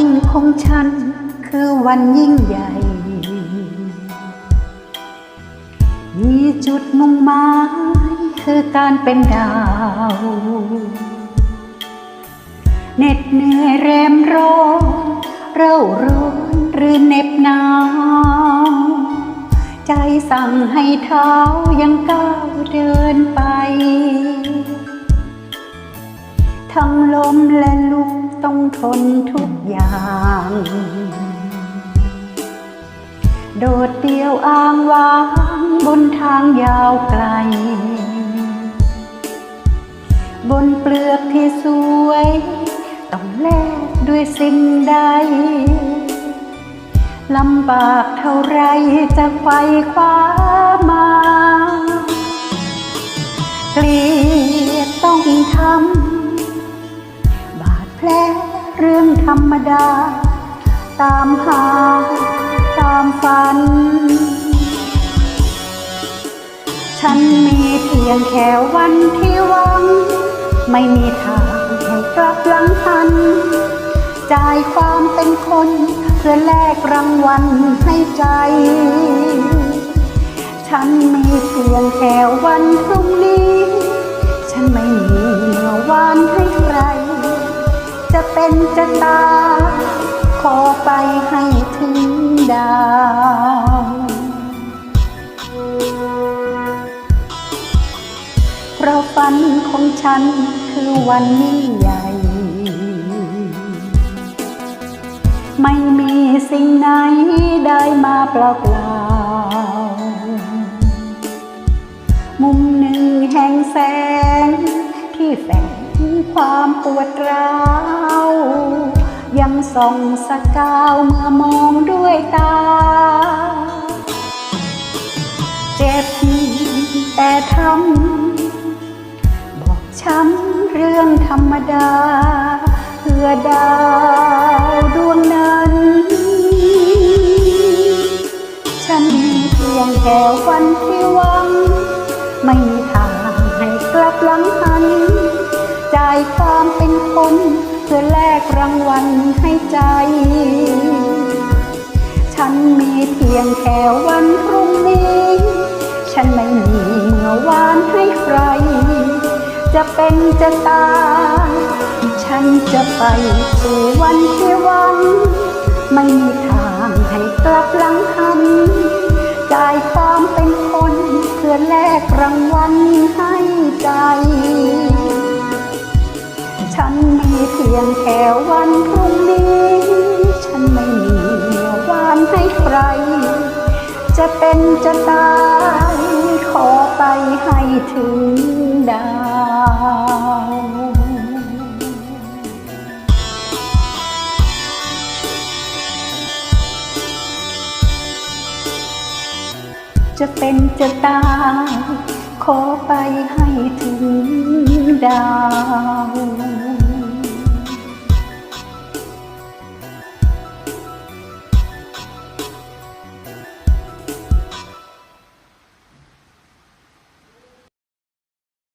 ันของฉันคือวันยิ่งใหญ่ มีจุดมุ่งหมายคือการเป็นดาวเหน็ดเหนื่อยแรมร้อนเร่าร้อนหรือเหน็บหนาวใจสั่งให้เท้ายังก้าวเดินไป ทั้งลมและลุกต้องทนทุกอย่าง โดดเดี่ยวอ้างว้างบนทางยาวไกล บนเปลือกที่สวย ต้องแลกด้วยสิ่งใดลำบากเท่าไรจะไขว่คว้า รื่องธรรมดา ตามหา ตามฝัน ฉันมีเพียงแค่วันที่หวัง ไม่มีทางให้กลับหลังหัน จ่ายความเป็นคนเพื่อแลกรางวัลให้ใจ ฉันมีเพียงแค่วันพรุ่งนี้ ฉันไม่มีเมื่อวาน เป็นจะตา ขอไปให้ถึงดาวเพราะฝันของฉันคือวันยิ่งใหญ่ ไม่มีสิ่งไหนได้มาเปล่าเปล่า มุมหนึ่งแห่งแสงที่แฝง ความปวดร้าว ยังส่องสกาวเมื่อมองด้วยตา เจ็บแต่ทำบอกช้ำเรื่องธรรมดา เพื่อดาวดวงนั้น ฉันเพียงแค่วันที่หวัง ไม่มีทางให้กลับหลังหันายความเป็นคน เพื่อแลกรางวัลให้ใจ ฉันมีเพียงแค่วันพรุ่งนี้ ฉันไม่มีเมื่อวานให้ใคร จะเป็นจะตายฉันจะไปสู่วันที่วัน ไม่มีทางให้ มียงแค่วันพรุ่งนี้ ฉันไม่มีเมื่อวานให้ใคร จะเป็นจะตายขอไปให้ถึงดาวจะเป็นจะตายขอไปให้ถึงดาว